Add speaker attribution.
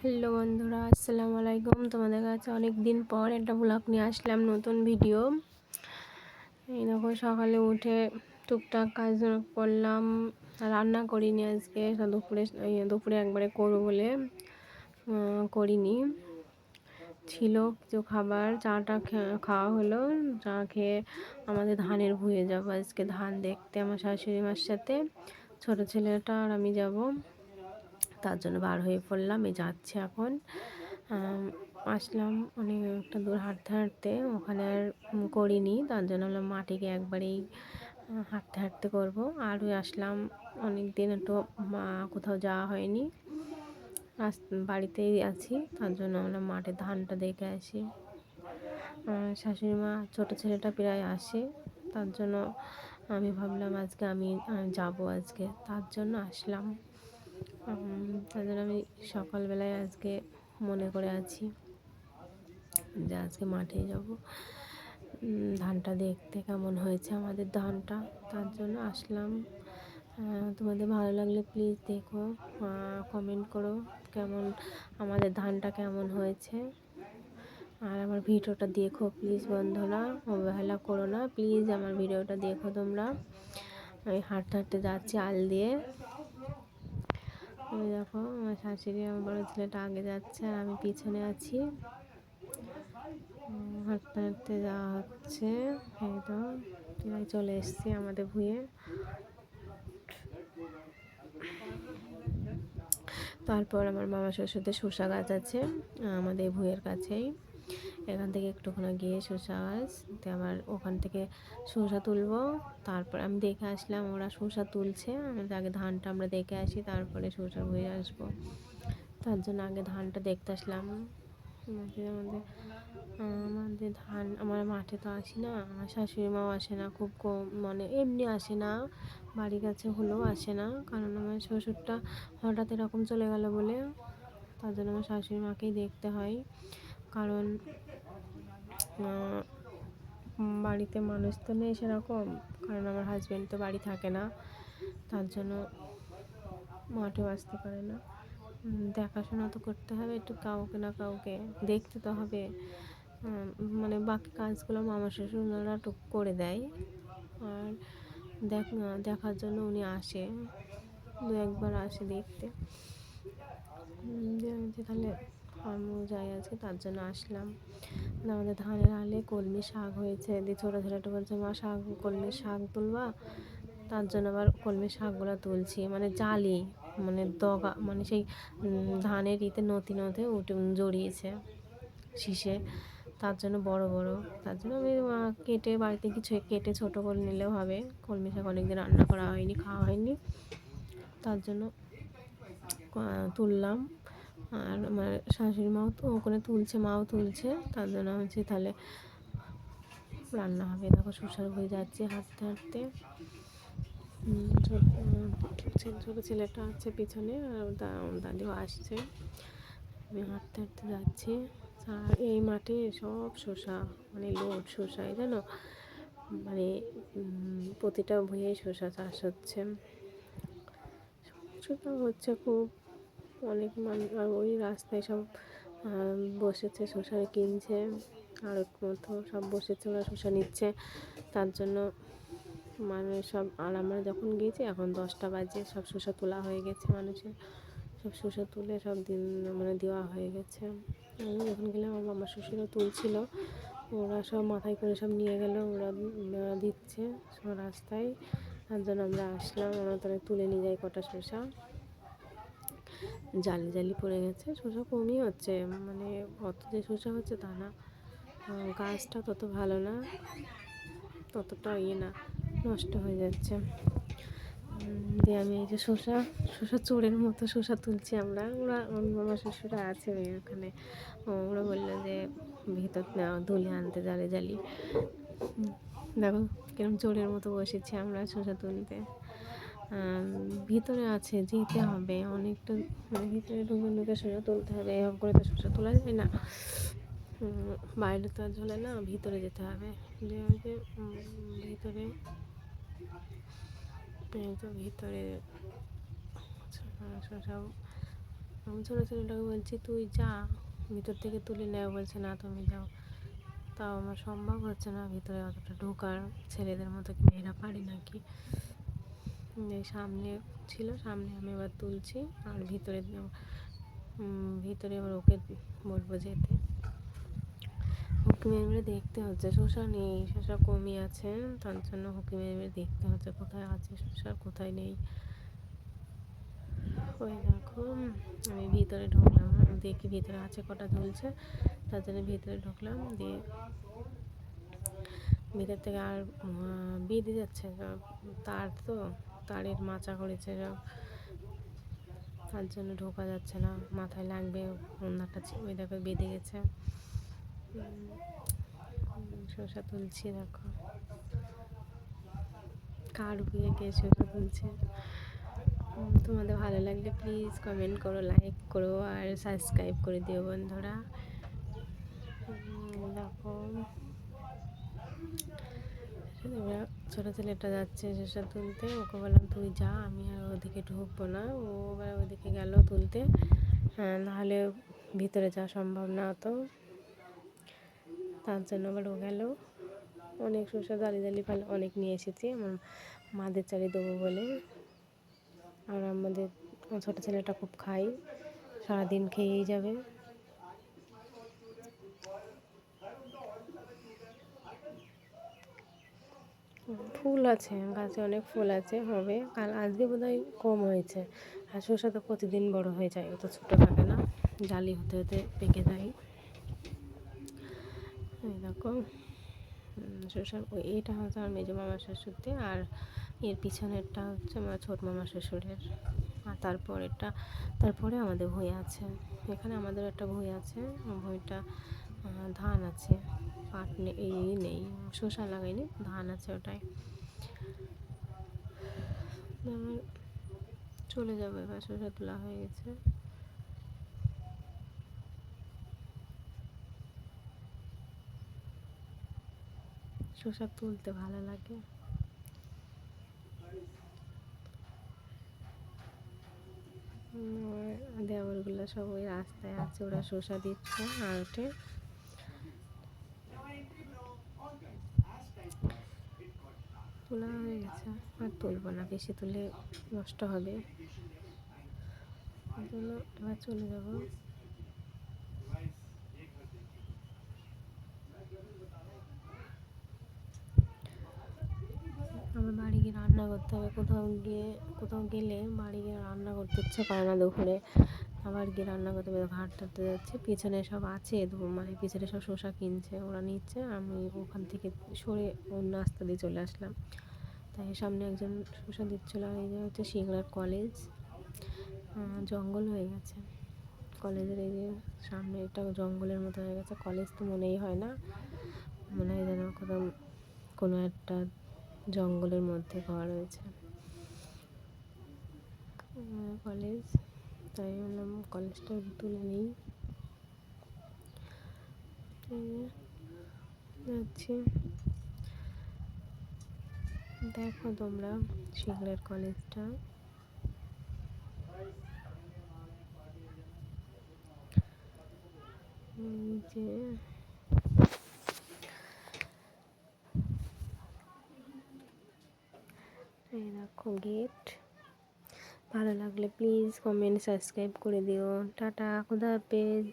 Speaker 1: Hello বন্ধুরা, আসসালামু আলাইকুম। তোমাদের কাছে অনেক দিন পর একটা ব্লগ নিয়ে আসলাম, নতুন ভিডিও এই দেখো, সকালে উঠে টুকটাক কাজ করলাম, রান্না করিনি আজকে দুপুরে দুপুরে একবারে করব বলে করিনি। ছিল কিছু খাবার, চাটা খাওয়া হলো, চা খেয়ে আমাদের ধানের ভুয়ে যাব আজকে, ধান দেখতে, আমার শাশুড়ি মার সাথে, ছোটো ছেলেটা আর আমি যাব। তার জন্য বার হয়ে পড়লাম, এই যাচ্ছে এখন। আসলাম অনেক একটা দূর হাঁটতে হাঁটতে, ওখানে আর করিনি, তার জন্য আমরা গিয়ে একবারেই হাঁটতে হাঁটতে করব। আর ওই আসলাম অনেক দিন একটু কোথাও যাওয়া হয়নি, আস, বাড়িতেই আছি, তার জন্য আমরা মাঠে ধানটা দেখে আসি। শাশুড়ি মা, ছোটো ছেলেটা প্রায় আসে, তার জন্য আমি ভাবলাম আজকে আমি যাব আজকে, তার জন্য আসলাম। তার জন্য আমি সকালবেলায় আজকে মনে করে আছি যে আজকে মাঠে যাব। ধানটা দেখতে কেমন হয়েছে আমাদের ধানটা, তার জন্য আসলাম। তোমাদের ভালো লাগলে প্লিজ দেখো কমেন্ট করো কেমন, আমাদের ধানটা কেমন হয়েছে। আর আমার ভিডিওটা দেখো প্লিজ বন্ধুরা, অবহেলা করো না প্লিজ আমার ভিডিওটা দেখো তোমরা। আমি হাঁটতে হাঁটতে যাচ্ছি আল দিয়ে। ওই দেখো, আমার শাশুড়ি আমার বড় ছেলেটা আগে যাচ্ছে আর আমি পিছনে আছি। হাঁটতে হাঁটতে যাওয়া হচ্ছে। এই তো চলে এসছি আমাদের ভুঁয়ে তারপর আমার মামা শ্বশুরদের শসা গাছ আছে, আমাদের ভুঁয়ের কাছেই। এখান থেকে একটুখানি গিয়ে শসা গাছ তো আবার ওখান থেকে শসা তুলবো। তারপর আমি দেখে আসলাম ওরা শসা তুলছে। আগে ধানটা আমরা দেখে আসি, তারপরে শসা হয়ে আসব। তার জন্য আগে ধানটা দেখতে আসলাম। আমাদের আমাদের ধান, আমার মাঠে তো আসি না, আমার শাশুড়ি মাও আসে না খুব কম মানে এমনি আসে না, বাড়ির কাছে হলেও আসে না, কারণ আমার শ্বশুরটা হঠাৎ এরকম চলে গেল বলে, তার জন্য আমার শাশুড়ি মাকেই দেখতে হয়। কারণ বাড়িতে মানুষ তো নেই সেরকম, কারণ আমার হাজব্যান্ড তো বাড়ি থাকে না, তার জন্য মাঠেও আসতে পারে না। দেখাশোনা তো করতে হবে একটু কাউকে না কাউকে, দেখতে তো হবে। মানে বাকি কাজগুলো মামা শ্বশুররা টুক করে দেয়। আর দেখ দেখার জন্য উনি আসে, দু একবার আসে দেখতে। তাহলে আমিও যাই আজকে তার জন্য আসলাম। আমাদের ধানের আলে কলমি শাক হয়েছে। দিয়ে ছোটো ছেলেটা বলছে, মা, শাক, কলমি শাক তুলবা? তার জন্য আবার কলমি শাকগুলো তুলছি। মানে জালি মানে দগা মানে সেই ধানের ইতে নতি নথে উঠে জড়িয়েছে শীষে। তার জন্য বড় বড়। তার জন্য আমি কেটে বাড়িতে কিছু কেটে ছোটো করে নিলেও হবে। কলমি শাক অনেকদিন রান্না করা হয়নি, খাওয়া হয়নি। তার জন্য তুললাম। আর আমার শাশুড়ি মাও তো ওখানে তুলছে, মাও তুলছে। তার জন্য হচ্ছে তাহলে রান্না হবে। দেখো শসার হয়ে যাচ্ছে হাঁটতে হাঁটতে। ছোটো ছেলেটা আছে পিছনে, আর দাদিও আসছে। আমি হাঁটতে হাঁটতে যাচ্ছি। আর এই মাঠে সব শসা মানে লোড শসায় জানো? মানে প্রতিটা ভুঁয়ে শসা চাষ হচ্ছে। শসা হচ্ছে খুব অনেক মানুষ ওই রাস্তায় সব বসেছে শসা কিনছে, আর মতো সব বসেছে, ওরা শসা নিচ্ছে। তার জন্য মানে সব, আর আমরা যখন গিয়েছি, এখন দশটা বাজে, সব শসা তোলা হয়ে গেছে মানুষের। সব শসা তুলে সব দিন মানে দেওয়া হয়ে গেছে। আমি যখন গেলাম, আমার মামা শ্বশুরও তুলছিল। ওরা সব মাথায় করে সব নিয়ে গেল, ওরা দিচ্ছে সব রাস্তায়। তার জন্য আমরা আসলাম, আমরা তাহলে তুলে নিয়ে যাই কটা শসা জালি জালি পড়ে গেছে, শসা কমই হচ্ছে মানে অত যে শসা হচ্ছে তা না। গাছটা তত ভালো না, ততটা ইয়ে না, নষ্ট হয়ে যাচ্ছে। দিয়ে আমি এই যে শসা শসা চোরের মতো শসা তুলছি আমরা, ওরা, আমার শ্বশুরা আছে ওখানে। ওরা বলল যে ভিতর ধুলে আনতে জালে জালি। দেখো কিরম চোরের মতো বসেছি আমরা শসা তুলতে। ভিতরে আছে, যেতে হবে। অনেকটা মানে ভিতরে ঢুকে ঢুকে শসা তুলতে হবে, এরকম করে তো শসা তোলা যায় না। বাইরে তো আর ঝোলে না, ভিতরে যেতে হবে। যে ভিতরে তো ভিতরে আমি ছোটো ছেলেটাকে বলছি, তুই যা, ভিতর থেকে তুলে নেওয়া বলছে, না, তুমি যাও। তাও আমার সম্ভব হচ্ছে না ভিতরে অতটা ঢোকার, ছেলেদের মতো কি মেয়েরা পারি নাকি? সামনে ছিল, সামনে আমি এবার তুলছি আর ভিতরে ভিতরে এবার ওকে বলব যেতে। হুকি মেরে দেখতে হচ্ছে। শসা নেই শসা কমই আছে, তার জন্য হুকি মেরে দেখতে হচ্ছে কোথায় আছে শসা কোথায় নেই। ওই দেখো, আমি ভিতরে ঢুকলাম, দেখি ভিতরে আছে কটা ঝুলছে তার জন্য ভিতরে ঢুকলাম, দিয়ে ভিতর থেকে আর বেঁধে যাচ্ছে, তার তো তারের মাচা করেছে সব তার জন্য ঢোকা যাচ্ছে না, মাথায় লাগবে, অন্যটা ওই দেখো বেঁধে গেছে। শসা তুলছি, দেখো। কার বিয়ে কে শসা তুলছে? তোমাদের ভালো লাগলে প্লিজ কমেন্ট করো লাইক করো, আর সাবস্ক্রাইব করে দিও বন্ধুরা। দেখো। ছোটো ছেলেটা যাচ্ছে শসা তুলতে, ওকে বললাম, তুই যা, আমি আর ওদিকে ঢুকবো না। ও এবার ওদিকে গেল তুলতে। হ্যাঁ নাহলে ভিতরে যাওয়া সম্ভব না তো তার জন্য আবার ও গেল। অনেক শসা দালি দালি ফেলে, অনেক নিয়ে এসেছি। আমার মাদের চালি দেবো বলে। আর আমাদের ছোটো ছেলেটা খুব খাই সারাদিন খেয়েই যাবে। ফুল আছে, গাছে অনেক ফুল আছে, হবে। কাল আজকে বোধহয় কম হয়েছে। আর শসা তো প্রতিদিন বড় হয়ে যায়, অত ছোটো থাকে না। জালি হতে হতে পেকে যায়। এরকম শ্বশুর এটা হচ্ছে আমার মেজো মামা শ্বশুরতে আর এর পিছনেরটা হচ্ছে আমার ছোট মামা শ্বশুরের আর তারপরেরটা, তারপরে আমাদের ভুঁই আছে। এখানে আমাদের একটা ভুঁই আছে, ভুঁইটা ধান আছে। পাট এই নেই, শসা লাগাইনি, ধান আছে ওটাই চলে যাব এবার, শসা তোলা হয়ে গেছে। শসা তুলতে ভালো লাগে। দেওয়ারগুলো সব ওই রাস্তায় আছে, ওরা শসা দিচ্ছে, আর ওঠে। তোলা হয়ে গেছে। আর তুলবো না বেশি তুলে নষ্ট হবে। জন্য এবার চলে যাব আমার বাড়ি গিয়ে রান্না করতে হবে। কোথাও গিয়ে, কোথাও গেলে বাড়ি গিয়ে রান্না করতে ইচ্ছে করে না দুপুরে। আবার গিয়ে রান্না করতে হবে ঘাট টাটতে যাচ্ছে। পিছনে সব আছে মানে পিছনে সব শসা কিনছে, ওরা নিচ্ছে। আমি ওখান থেকে সরে অন্য রাস্তা দিয়ে চলে আসলাম। তাই সামনে একজন শসা দিচ্ছিল, আর এই যে হচ্ছে সিংড়ার কলেজ। জঙ্গল হয়ে গেছে। কলেজের এই যে সামনে একটা জঙ্গলের মতো হয়ে গেছে। কলেজ তো মনেই হয় না। মনে হয় যেন কোথাও কোনো একটা জঙ্গলের মধ্যে ঘর রয়েছে। কলেজ তাই বললাম কলেজটা তুলে নিই। যাচ্ছি। দেখো তোমরা শিগলের কলেজটা যে এই দেখো গেট ভালো লাগলে প্লিজ কমেন্ট সাবস্ক্রাইব করে দিও। টাটা খুদা হাফেজ।